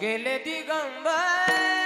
गेले दिगंबर